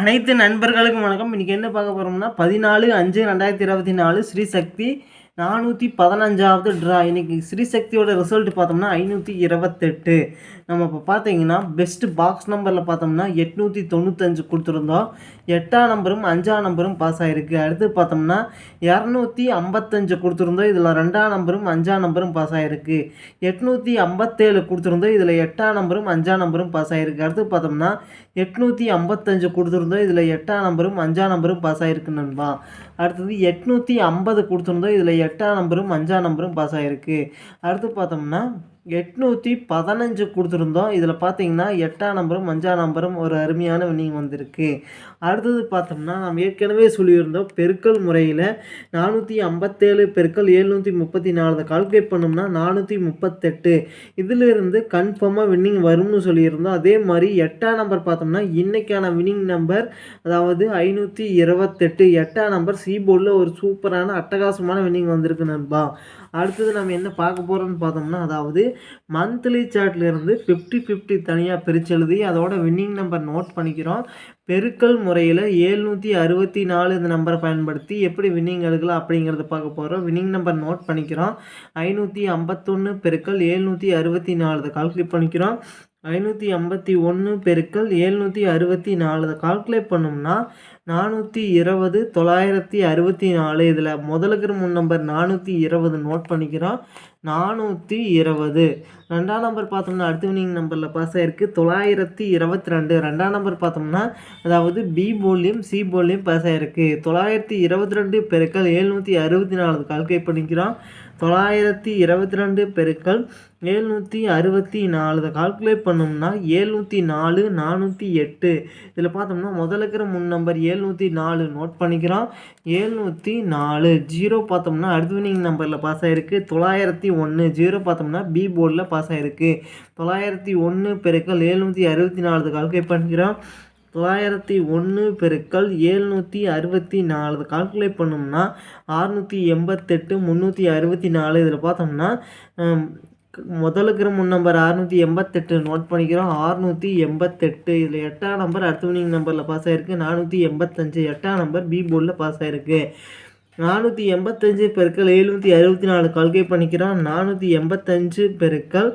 அனைத்து நண்பர்களுக்கும் வணக்கம். இன்றைக்கி என்ன பார்க்க போகிறோம்னா பதினாலு அஞ்சு ரெண்டாயிரத்தி இருபத்தி நாலு ஸ்ரீசக்தி நானூற்றி பதினஞ்சாவது ட்ரா இன்றைக்கி ஸ்ரீசக்தியோட ரிசல்ட் பார்த்தோம்னா ஐநூற்றி இருபத்தெட்டு. நம்ம இப்போ பார்த்தீங்கன்னா பெஸ்ட்டு பாக்ஸ் நம்பரில் பார்த்தோம்னா எட்நூற்றி தொண்ணூத்தஞ்சு கொடுத்துருந்தோம். எட்டாம் நம்பரும் அஞ்சாம் நம்பரும் பாஸ் ஆகிருக்கு அடுத்து பார்த்தோம்னா இரநூத்தி ஐம்பத்தஞ்சு கொடுத்துருந்தோம். இதில் ரெண்டாம் நம்பரும் அஞ்சாம் நம்பரும் பாஸ் ஆகிருக்கு எட்நூற்றி ஐம்பத்தேழு கொடுத்துருந்தோம். இதில் எட்டாம் நம்பரும் அஞ்சாம் நம்பரும் பாஸ் ஆகிருக்கு அடுத்து பார்த்தோம்னா எட்நூற்றி ஐம்பத்தஞ்சு கொடுத்துருந்தோம் இதில் எட்டாம் நம்பரும் அஞ்சாம் நம்பரும் பாஸ் ஆகிருக்கு நண்பா. அடுத்தது எட்நூற்றி ஐம்பது கொடுத்துருந்தோம் இதில் எட்டாம் நம்பரும் அஞ்சாம் நம்பரும் பாஸ் ஆகிருக்கு அடுத்து பார்த்தோம்னா எட்நூற்றி பதினஞ்சு கொடுத்துருந்தோம். இதில் பார்த்தீங்கன்னா எட்டாம் நம்பரும் அஞ்சாம் நம்பரும் ஒரு அருமையான வின்னிங் வந்திருக்கு. அடுத்தது பார்த்தோம்னா நம்ம ஏற்கனவே சொல்லியிருந்தோம் பெருக்கல் முறையில் நானூற்றி ஐம்பத்தேழு பெருக்கல் எழுநூற்றி முப்பத்தி நாலு கால்குலேட் பண்ணோம்னா நானூற்றி முப்பத்தெட்டு. இதிலிருந்து கன்ஃபார்மாக வின்னிங் வரும்னு சொல்லியிருந்தோம். அதே மாதிரி எட்டாம் நம்பர் பார்த்தோம்னா இன்றைக்கான வின்னிங் நம்பர் அதாவது ஐநூற்றி இருபத்தெட்டு. எட்டாம் நம்பர் சி போர்டில் ஒரு சூப்பரான அட்டகாசமான வின்னிங் வந்திருக்கு நண்பா. அடுத்தது நம்ம என்ன பார்க்க போகிறோம்னு பார்த்தோம்னா அதாவது மந்த்லி சார்ட்லேருந்து ஃபிஃப்டி ஃபிஃப்டி தனியாக பிரித்து எழுதி அதோட வின்னிங் நம்பர் நோட் பண்ணிக்கிறோம். பெருக்கல் முறையில் ஏழ்நூற்றி அறுபத்தி நாலு இந்த நம்பரை பயன்படுத்தி எப்படி வின்னிங் எடுக்கலாம் அப்படிங்கிறத பார்க்க போகிறோம் வின்னிங் நம்பர் நோட் பண்ணிக்கிறோம். ஐநூற்றி ஐம்பத்தொன்று பெருக்கல் ஏழ்நூற்றி அறுபத்தி நாலு கால்குலேட் பண்ணிக்கிறோம். ஐநூற்றி ஐம்பத்தி ஒன்று பெருக்கல் ஏழ்நூற்றி அறுபத்தி நாலு. கால்குலேட் பண்ணோம்னா நானூற்றி இருபது தொள்ளாயிரத்தி அறுபத்தி நாலு. இதில் முதலுக்கு முன் நம்பர் நானூற்றி இருபது நோட் பண்ணிக்கிறோம். நானூற்றி இருபது. ரெண்டாம் நம்பர் பார்த்தோம்னா அடுத்த வினிங் நம்பரில் பாஸ் ஆகிருக்கு தொள்ளாயிரத்தி இருபத்தி ரெண்டு. ரெண்டாம் நம்பர் பார்த்தோம்னா அதாவது பி போலியும் சி போலியும் பாஸ் ஆகிருக்கு தொள்ளாயிரத்தி இருபத்தி ரெண்டு பெருக்கள் ஏழ்நூற்றி அறுபத்தி நாலு. கால்குலேட் பண்ணிக்கிறோம். தொள்ளாயிரத்தி இருபத்தி ரெண்டு பெருக்கள் ஏழ்நூற்றி அறுபத்தி நாலு இதை கால்குலேட் பண்ணோம்னா ஏழ்நூற்றி நாலு நானூற்றி எட்டு. இதில் பார்த்தோம்னா முதல்ல இருக்கிற முன் நம்பர் ஏழ்நூற்றி நாலு நோட் பண்ணிக்கிறோம். ஏழ்நூற்றி நாலு ஜீரோ பார்த்தோம்னா அடுத்த நம்பரில் பாஸ் ஆகிருக்கு தொள்ளாயிரத்தி ஒன்று ஜீரோ பார்த்தோம்னா பி போர்டில் பாஸ் ஆகிருக்கு தொள்ளாயிரத்தி ஒன்று பெருக்கள் ஏழ்நூற்றி அறுபத்தி நாலு கால்குலேட் பண்ணிக்கிறோம். தொள்ளாயிரத்தி ஒன்று பெருக்கள் ஏழ்நூற்றி அறுபத்தி நாலு. கால்குலேட் பண்ணோம்னா ஆறுநூற்றி எண்பத்தெட்டு முந்நூற்றி அறுபத்தி நாலு. இதில் பார்த்தோம்னா முதலுக்கிற முன் நம்பர் அறுநூற்றி எண்பத்தெட்டு நோட் பண்ணிக்கிறோம். அறுநூற்றி எண்பத்தெட்டு. இதில் எட்டாம் நம்பர் அடுத்த வினிங் நம்பரில் பாஸ் ஆகிருக்கு நானூற்றி எண்பத்தஞ்சு. எட்டாம் நம்பர் பி போர்டில் பாஸ் ஆகிருக்கு நானூற்றி எண்பத்தஞ்சு பெருக்கள் எழுநூற்றி அறுபத்தி நாலு கால்குலேட் பண்ணிக்கிறோம் நானூற்றி எண்பத்தஞ்சு பெருக்கள்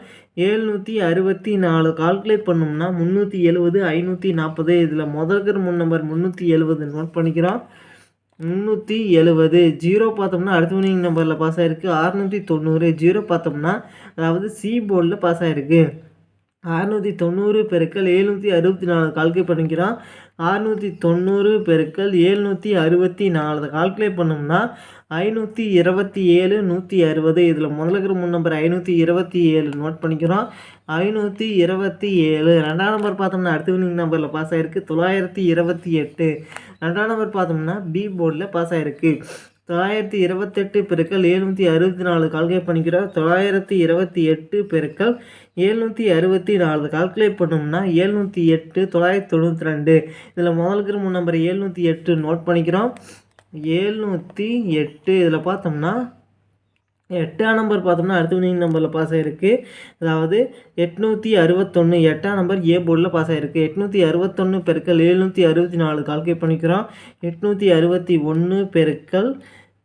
ஏழ்நூற்றி அறுபத்தி நாலு கால்குலேட் பண்ணோம்னா முந்நூற்றி எழுபது ஐநூற்றி நாற்பது. இதில் முதல்கிற முன் நம்பர் முந்நூற்றி எழுபது நோட் பண்ணிக்கிறோம் முந்நூற்றி எழுபது ஜீரோ பார்த்தோம்னா அடுத்த வினிங் நம்பரில் பாஸ் ஆகிருக்கு அறுநூற்றி தொண்ணூறு. ஜீரோ பார்த்தோம்னா அதாவது சி போர்டில் பாஸ் ஆகிருக்கு அறுநூற்றி தொண்ணூறு பெருக்கள் எழுநூற்றி அறுபத்தி நாலு கால்குலேட் பண்ணிக்கிறான். அறுநூற்றி தொண்ணூறு பெருக்கள் ஏழ்நூற்றி அறுபத்தி நாலு. கால்குலேட் பண்ணோம்னா ஐநூற்றி இருபத்தி ஏழு நூற்றி அறுபது. இதில் முதல்ல இருக்கிற முன் நம்பர் ஐநூற்றி இருபத்தி ஏழு நோட் பண்ணிக்கிறோம். ஐநூற்றி இருபத்தி ஏழு. ரெண்டாம் நம்பர் பார்த்தோம்னா அடுத்த வினிங் நம்பரில் பாஸ் ஆகிருக்கு தொள்ளாயிரத்தி இருபத்தி எட்டு. ரெண்டாம் நம்பர் பார்த்தோம்னா பி போர்டில் பாஸ் ஆகிருக்கு தொள்ளாயிரத்தி இருபத்தெட்டு பெருக்கள் எழுநூற்றி அறுபத்தி நாலு கால்குலேட் பண்ணிக்கிறோம். தொள்ளாயிரத்தி இருபத்தி எட்டு பெருக்கள் எழுநூற்றி அறுபத்தி நாலு கால்குலேட் பண்ணோம்னா எழுநூற்றி எட்டு தொள்ளாயிரத்தி தொண்ணூற்றி ரெண்டு. இதில் முதலுக்கு மூணு நம்பர் எழுநூற்றி எட்டு நோட் பண்ணிக்கிறோம். எழுநூற்றி எட்டு இதில் பார்த்தோம்னா எட்டாம் நம்பர் பார்த்தோம்னா அடுத்த வினிங் நம்பரில் பாஸ் ஆகிருக்கு அதாவது எட்நூற்றி அறுபத்தொன்று எட்டாம் நம்பர் ஏ போர்டில் பாஸ் ஆகிருக்கு எட்நூற்றி அறுபத்தொன்று பெருக்கள் எழுநூற்றி அறுபத்தி நாலு கால்குலேட் பண்ணிக்கிறோம். எட்நூற்றி அறுபத்தி ஒன்று பெருக்கள்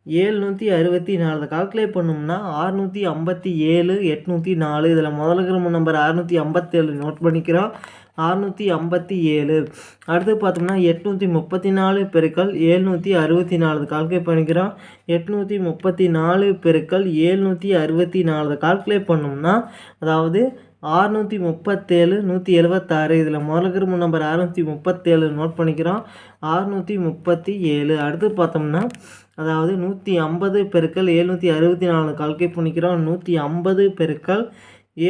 ஏழ்நூற்றி அறுபத்தி நாலு. கால்குலேட் பண்ணோம்னா ஆறுநூற்றி ஐம்பத்தி ஏழு எட்நூற்றி நாலு. இதில் முதலுக்கிற நம்பர் அறுநூற்றி ஐம்பத்தேழு நோட் பண்ணிக்கிறோம். அறுநூற்றி ஐம்பத்தி ஏழு. அடுத்து பார்த்தோம்னா எட்நூற்றி முப்பத்தி நாலு பெருக்கள் ஏழ்நூற்றி அறுபத்தி நாலு. கால்குலேட் பண்ணிக்கிறோம். எட்நூற்றி முப்பத்தி நாலு பெருக்கள் ஏழ்நூற்றி அறுபத்தி நாலு. கால்குலேட் பண்ணோம்னா அதாவது ஆறுநூற்றி முப்பத்தேழு நூற்றி எழுபத்தாறு இதில் முதலுக்கு நம்பர் அறுநூற்றி முப்பத்தேழு நோட் பண்ணிக்கிறோம். அறுநூற்றி முப்பத்தி ஏழு. அடுத்து பார்த்தோம்னா அதாவது நூற்றி ஐம்பது பெருக்கள் எழுநூற்றி அறுபத்தி நாலு கால்குலேட் பண்ணிக்கிறோம். நூற்றி ஐம்பது பெருக்கள்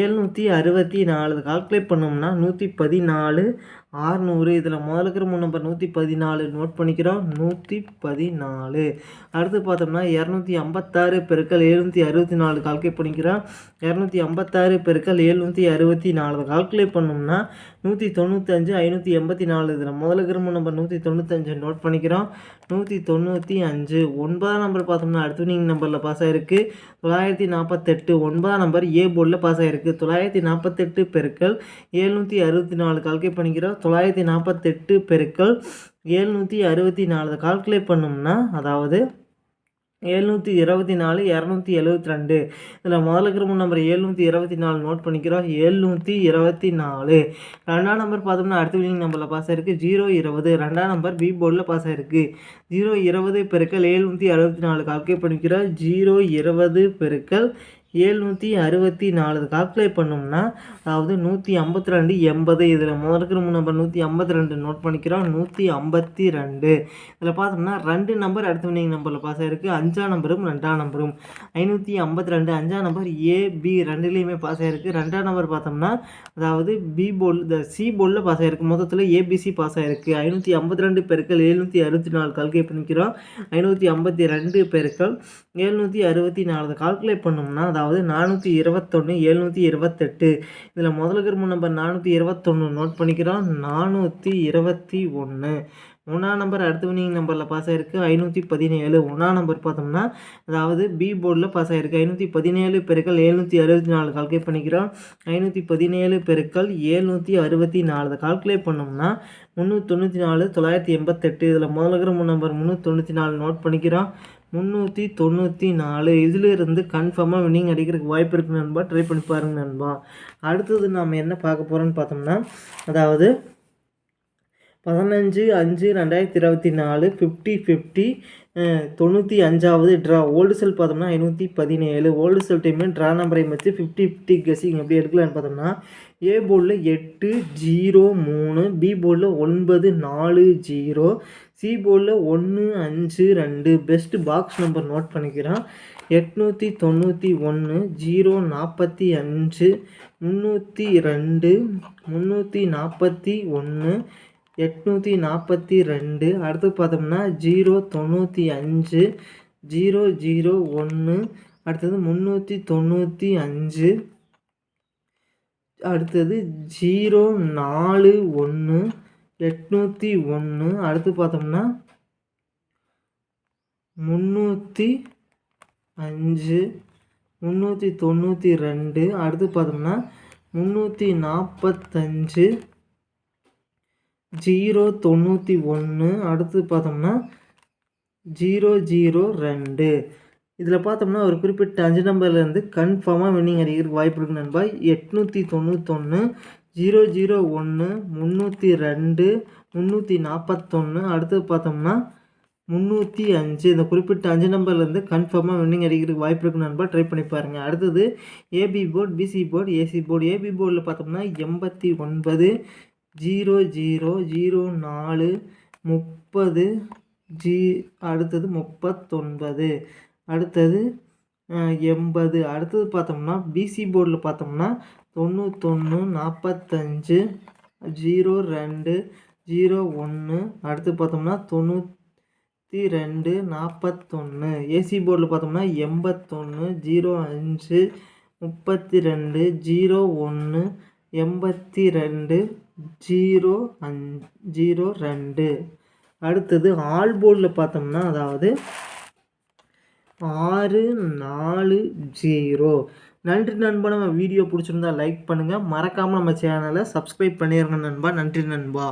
ஏழ்நூற்றி அறுபத்தி நாலு. கால்குலேட் பண்ணோம்னா நூற்றி பதினாலு ஆறுநூறு. இதில் முதலுக்கிற மூணு நம்பர் நூற்றி பதினாலு. நோட் பண்ணிக்கிறோம். நூற்றி பதினாலு. அடுத்து பார்த்தோம்னா இரநூத்தி ஐம்பத்தாறு பெருக்கள் எழுநூற்றி அறுபத்தி நாலு கால்குலேட் பண்ணிக்கிறோம். இரநூத்தி ஐம்பத்தாறு பெருக்கள் எழுநூற்றி அறுபத்தி நாலு. கால்குலேட் பண்ணோம்னா நூற்றி தொண்ணூத்தஞ்சு ஐநூற்றி எண்பத்தி நாலு. இதில் முதலுக்கிற மூணு நம்பர் நூற்றி தொண்ணூத்தஞ்சு நோட் பண்ணிக்கிறோம். நூற்றி தொண்ணூற்றி அஞ்சு. ஒன்பதாம் நம்பர் பார்த்தோம்னா அடுத்த நம்பரில் பாஸ் ஆகிருக்கு தொள்ளாயிரத்தி நாற்பத்தெட்டு. ஒன்பதாம் நம்பர் ஏ போர்டில் பாஸ் ஆகிருக்கு தொள்ளாயிரத்தி நாற்பத்தெட்டு பெருக்கள் எழுநூற்றி அறுபத்தி நாலு கால்குலேட் பண்ணிக்கிறோம். தொள்ளாயிரத்தி நாற்பத்தெட்டு பெருக்கள் ஏழ்நூற்றி அறுபத்தி நாலு. கால்குலேட் பண்ணோம்னா அதாவது எழுநூற்றி இருபத்தி நாலு இரநூத்தி எழுபத்தி ரெண்டு. இதில் முதல்ல இருக்கிற நம்பர் எழுநூற்றி இருபத்தி நாலு நோட் பண்ணிக்கிறோம். எழுநூற்றி இருபத்தி நாலு. ரெண்டாம் நம்பர் பார்த்தோம்னா அடுத்த வில்லிங் நம்பரில் பாஸ் ஆயிருக்கு. ஜீரோ இருபது. ரெண்டாம் நம்பர் பி போர்டில் பாஸ் ஆயிருக்கு. ஜீரோ இருபது பெருக்கள் எழுநூற்றி அறுபத்தி நாலு. கால்குலேட் பண்ணிக்கிறோம். ஜீரோ இருபது பெருக்கள் ஏழ்நூற்றி அறுபத்தி நாலு கால்குலேட் பண்ணோம்னா அதாவது நூற்றி ஐம்பத்தி ரெண்டு எண்பது இதில் முதற்கிற நம்பர் நூற்றி ஐம்பத்தி ரெண்டு நோட் பண்ணிக்கிறோம். நூற்றி ஐம்பத்தி ரெண்டு. இதில் பார்த்தோம்னா ரெண்டு நம்பர் அடுத்த வினிங் நம்பரில் பாஸ் ஆகிருக்கு அஞ்சாம் நம்பரும் ரெண்டாம் நம்பரும் ஐநூற்றி ஐம்பத்தி ரெண்டு அஞ்சாம் நம்பர் ஏ பி ரெண்டுலேயுமே பாஸ் ஆகிருக்கு ரெண்டாம் நம்பர் பார்த்தோம்னா அதாவது பி போல் இந்த சி போர்டில் பாஸ் ஆகிருக்கு மொத்தத்தில் ஏபிசி பாஸ் ஆகிருக்கு ஐநூற்றி ஐம்பத்தி ரெண்டு பெருக்கள் எழுநூற்றி அறுபத்தி நாலு கால்குலேட் பண்ணிக்கிறோம். ஐநூற்றி ஐம்பத்தி ரெண்டு பெருக்கள் எழுநூற்றி அறுபத்தி நாலு. கால்குலேட் பண்ணோம்னா அதாவது நானூற்றி இருபத்தொன்று எழுநூற்றி இருபத்தெட்டு. இதில் முதல்ல இருக்கிற நம்பர் நானூற்றி இருபத்தொன்று நோட் பண்ணிக்கிறோம். நானூற்றி இருபத்தி ஒன்று ஒன்றாம் நம்பர் அடுத்த வினிங் நம்பரில் பாஸ் ஆகிருக்கு ஐநூற்றி பதினேழு ஒன்றாம் நம்பர் பார்த்தோம்னா அதாவது பி போர்டில் பாஸ் ஆகிருக்கு ஐநூற்றி பதினேழு பெருக்கள் எழுநூற்றி அறுபத்தி நாலு கால்குலேட் பண்ணிக்கிறோம். ஐநூற்றி பதினேழு பெருக்கள் ஏழ்நூற்றி அறுபத்தி நாலு கால்குலேட் பண்ணோம்னா முந்நூற்றி தொண்ணூற்றி நாலு தொள்ளாயிரத்தி எண்பத்தெட்டு இதில் முதல்ல இருக்கிற நம்பர் முந்நூற்றி தொண்ணூற்றி நாலு நோட் பண்ணிக்கிறோம். முந்நூற்றி தொண்ணூற்றி நாலு இதிலிருந்து கன்ஃபார்மாக வின்னிங் அடிக்கிறதுக்கு வாய்ப்பு இருக்குது நண்பா. ட்ரை பண்ணி பாருங்க நண்பா. அடுத்தது நாம் என்ன பார்க்க போகிறோன்னு பார்த்தோம்னா அதாவது பதினஞ்சு அஞ்சு ரெண்டாயிரத்தி இருபத்தி நாலு ஃபிஃப்டி ஃபிஃப்டி தொண்ணூற்றி அஞ்சாவது ட்ரா ஓல்டு செல் பார்த்தோம்னா ஐநூற்றி பதினேழு. ஓல்டு செல் டைம் ட்ரா நம்பரை வச்சு ஃபிஃப்டி ஃபிஃப்டி கெஸிங் எப்படி எடுக்கலான்னு பார்த்தோம்னா ஏ போர்டில் எட்டு ஜீரோ மூணு பி போர்டில் ஒன்பது நாலு ஜீரோ சி போர்டில் ஒன்று அஞ்சு ரெண்டு. பெஸ்ட் பாக்ஸ் நம்பர் நோட் பண்ணிக்கிறோம் எட்நூற்றி தொண்ணூற்றி ஒன்று ஜீரோ நாற்பத்தி அஞ்சு முந்நூற்றி ரெண்டு முந்நூற்றி நாற்பத்தி ஒன்று எட்நூற்றி நாற்பத்தி ரெண்டு. அடுத்து பார்த்தோம்னா ஜீரோ தொண்ணூற்றி அஞ்சு ஜீரோ ஜீரோ ஒன்று அடுத்தது முந்நூற்றி தொண்ணூற்றி அஞ்சு. அடுத்தது ஜீரோ நாலு ஒன்று எட்நூற்றி ஒன்று அடுத்து பார்த்தோம்னா முந்நூற்றி அஞ்சு முந்நூற்றி தொண்ணூற்றி ரெண்டு. அடுத்து பார்த்தோம்னா முந்நூற்றி நாற்பத்தஞ்சு ஜீரோ தொண்ணூற்றி ஒன்று அடுத்து பார்த்தோம்னா ஜீரோ ஜீரோ ரெண்டு. இதில் பார்த்தோம்னா ஒரு குறிப்பிட்ட அஞ்சு நம்பர்லேருந்து கன்ஃபார்மாக வின்னிங் அடிக்கிறதுக்கு வாய்ப்பு இருக்கு நண்பா. எட்நூற்றி தொண்ணூத்தொன்று ஜீரோ ஜீரோ ஒன்று முந்நூற்றி ரெண்டு முந்நூற்றி நாற்பத்தொன்று அடுத்தது பார்த்தோம்னா முந்நூற்றி அஞ்சு. இந்த குறிப்பிட்ட அஞ்சு நம்பர்லேருந்து கன்ஃபார்மாக வின்னிங் அடிக்கிறதுக்கு வாய்ப்பு இருக்கு நண்பா. ட்ரை பண்ணி பாருங்கள் அடுத்தது AB board BC board AC board AB போர்டில் பார்த்தோம்னா எண்பத்தி ஒன்பது ஜீரோ ஜீரோ ஜீரோ நாலு முப்பது ஜீ அடுத்தது முப்பத்தொன்பது. அடுத்தது எண்பது. அடுத்தது பார்த்தோம்னா பிசி போர்டில் பார்த்தோம்னா தொண்ணூத்தொன்று நாற்பத்தஞ்சு ஜீரோ ரெண்டு ஜீரோ ஒன்று அடுத்து பார்த்தோம்னா தொண்ணூற்றி ரெண்டு நாற்பத்தொன்று ஏசி போர்டில் பார்த்தோம்னா எண்பத்தொன்று ஜீரோ அஞ்சு முப்பத்தி ரெண்டு ஜீரோ ஒன்று எண்பத்தி ரெண்டு ஜீரோ அஞ் ஜீரோ ரெண்டு. அடுத்தது ஆல் போர்டில் பார்த்தோம்னா அதாவது ஆறு நாலு ஜீரோ. நன்றி நண்பா. நம்ம வீடியோ பிடிச்சிருந்தா லைக் பண்ணுங்கள் மறக்காமல் நம்ம சேனலை சப்ஸ்கிரைப் பண்ணிடுங்க நண்பா. நன்றி நண்பா.